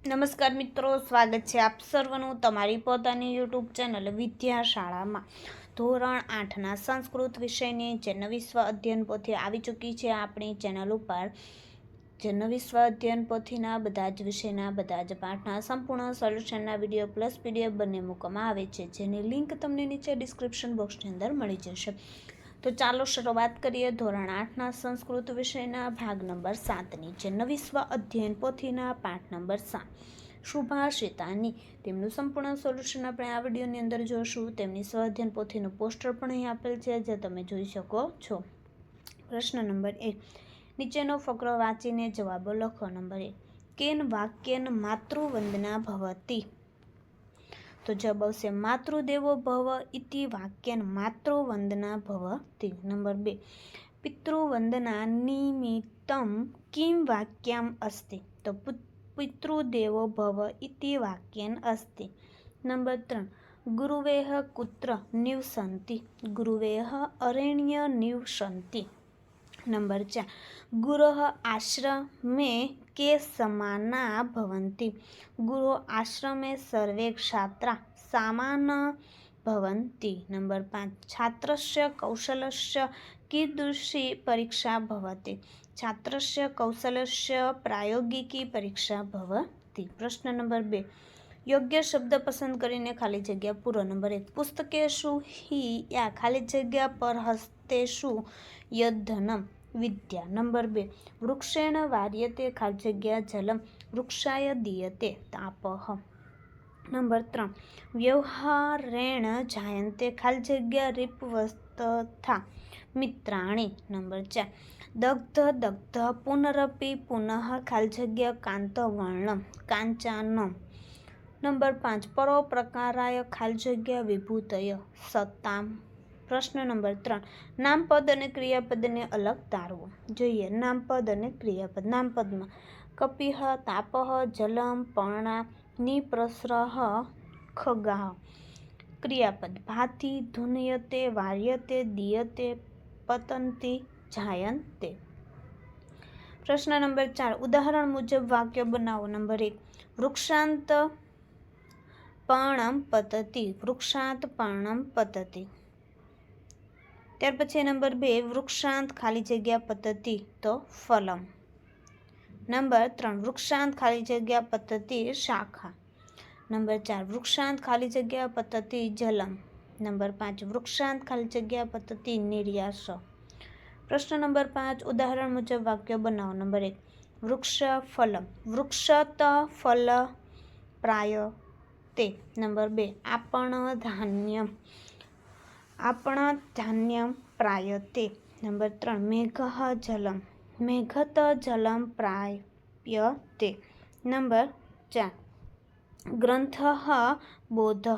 નમસ્કાર મિત્રો, સ્વાગત છે આપ સર્વનું તમારી પોતાની યુટ્યુબ ચેનલ વિદ્યાશાળામાં. ધોરણ આઠના સંસ્કૃત વિષયની જે નવિશ્વ અધ્યયન પોથી આવી ચૂકી છે આપણી ચેનલ ઉપર, જે નવિશ્વ અધ્યયન પોથીના બધા જ વિષયના, બધા જ પાઠના સંપૂર્ણ સોલ્યુશનના વીડિયો પ્લસ પીડીએફ બંને મૂકવામાં આવે છે. જેની લિંક તમને નીચે ડિસ્ક્રિપ્શન બોક્સની અંદર મળી જશે. તો ચાલો શરૂઆત કરીએ ધોરણ આઠના સંસ્કૃત વિષયના ભાગ નંબર સાતની, જે નવી સ્વ અધ્યયન પોથીના પાઠ નંબર સાત. શુભાષિતાની તેમનું સંપૂર્ણ સોલ્યુશન આપણે આ વિડીયોની અંદર જોશું. તેમની સ્વ અધ્યયન પોથીનું પોસ્ટર પણ અહીં આપેલ છે, જે તમે જોઈ શકો છો. પ્રશ્ન નંબર એક, નીચેનો ફકરો વાંચીને જવાબો લખો. નંબર એક, કેન વાક્યન માતૃવંદના ભવતી? તો જવાબ આવશે, માતૃદેવો ભવ ઇતિ વાક્યન માતૃવંદના ભવતી નંબર બે, પિતૃવંદના નિમિત્તમ કિમ વાક્યમ અસ્તિ? તો પુત- પિતૃદેવો ભવ ઇતિ વાક્યન અસ્તિ. નંબર ત્રણ, ગુરુવેહ કુત્ર નિવસંતિ? ગુરુવેહ અરણ્ય નિવસંતિ. નંબર ચાર. ગૃહ આશ્રમે કે સમાના ભવંતિ? ગૃહ આશ્રમે સર્વે ક્ષાત્રા સામાન ભવંતિ? નંબર પાંચ. છાત્રસ્ય કૌશલસ્ય કીદૃશી પરીક્ષા ભવતી? છાત્રસ્ય કૌશલસ્ય પ્રાયોગિકી પરીક્ષા ભવતી? પ્રશ્ન નંબર બે. યોગ્ય શબ્દ પસંદ કરીને ખાલી જગ્યા પૂરો નંબર એક. પુસ્તકેશુ હી યા ખાલી જગ્યા પર હસ્તેશુ યદ્ધનમ? વિદ્યા. નંબર બે. વૃક્ષેણ વાર્યતે ખાલી જગ્યા જલમ. વૃક્ષાય દિયતે તાપહ. નંબર ત્રણ. વ્યવહારેણ જાયંતે ખાલી જગ્યા રીપવસ્તથા મિત્રાણી. નંબર ચાર. દગ્ધ દગ્ધ પુનરપી પુનઃ ખાલી જગ્યા કાંતવર્ણ કાંચાનમ. નંબર પાંચ. પરોપ્રકારાય ખાલ જગ્યા વિભૂતય સત્તામ. પ્રશ્ન નંબર ત્રણ. નામપદ અને ક્રિયાપદને અલગ તારવો. જોઈએ, નામપદ અને ક્રિયાપદ. નામપદમાં કપિહ, તાપહ, જલમ, પર્ણા, નિપ્રસરહ, ખગાહ. ક્રિયાપદ. ભાતિ, ધુનયતે, વાર્યતે, દીયતે, પતંતિ, જાયંતે. પ્રશ્ન નંબર ચાર. ઉદાહરણ મુજબ વાક્ય બનાવો. નંબર એક. વૃક્ષાંત પર્ણમ પતતી, વૃક્ષાંત પર્ણમ પતતી. ત્યાર પછી નંબર બે, વૃક્ષાંત ખાલી જગ્યા પદ્ધતિ તો ફલમ. નંબર ત્રણ, વૃક્ષાંત ખાલી જગ્યા પદ્ધતિ શાખા. નંબર ચાર, વૃક્ષાંત ખાલી જગ્યા પદ્ધતિ જલમ. નંબર પાંચ, વૃક્ષાંત ખાલી જગ્યા પદ્ધતિ નિર્યાસ. પ્રશ્ન નંબર પાંચ, ઉદાહરણ મુજબ વાક્ય બનાવો. નંબર એક, વૃક્ષ ફલમ. વૃક્ષત ફલ પ્રાય તે. નંબર બે, આપણ ધાન્ય આપણ ધાન્ય પ્રાય તે. નંબર ત્રણ, મેઘ જલમ. મેઘત જલમ પ્રાપ્યતે નંબર ચાર, ગ્રંથ બોધ.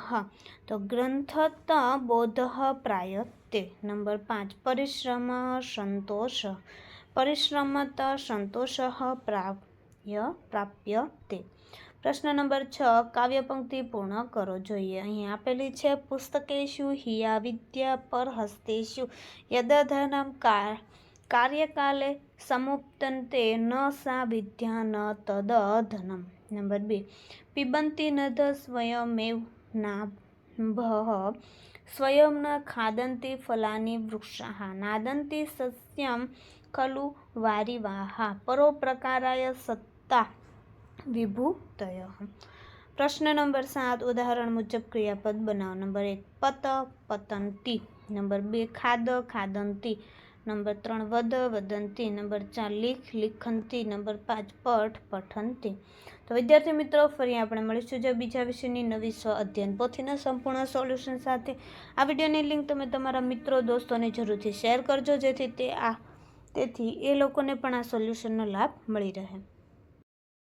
તો ગ્રંથત બોધ પ્રાયતે નંબર પાંચ, પરિશ્રમ સંતોષ. પરિશ્રમત સંતોષ પ્રાપ્ય પ્રાપ્યતે પ્રશ્ન નંબર છ કાવ્ય પંક્તિ પૂર્ણ કરો જોઈએ. અહીં આપેલી છે, પુસ્તકેશુ હિયા વિદ્યા પર હસ્તેશુ. યદધનમ કા કાર્યકાલે સમુપ્તંતે ન સા વિદ્યા ન તદધનમ. નંબર બે, પીબંતી નદ સ્વયમેવ નાભ. સ્વયં ન ખાદંતી ફલાની વૃક્ષા નાદંતી સસ્યમ ખલુ વારિવાહા. પરોપ્રકારાય સત્તા વિભૂતય પ્રશ્ન નંબર સાત ઉદાહરણ મુજબ ક્રિયાપદ બનાવો નંબર એક પત પતંતી નંબર બે ખાદ ખાદંતી નંબર ત્રણ વદ વદંતી નંબર ચાર લીખ લિખંતી નંબર પાંચ પઠ પઠંતી તો વિદ્યાર્થી મિત્રો ફરી આપણે મળીશું જે બીજા વિષયની નવી સ્વ અધ્યયન પોથીના સંપૂર્ણ સોલ્યુશન સાથે. આ વિડીયોની લિંક તમે તમારા મિત્રો, દોસ્તોને જરૂરથી શેર કરજો, જેથી તે આ, તેથી એ લોકોને પણ આ સોલ્યુશનનો લાભ મળી રહે.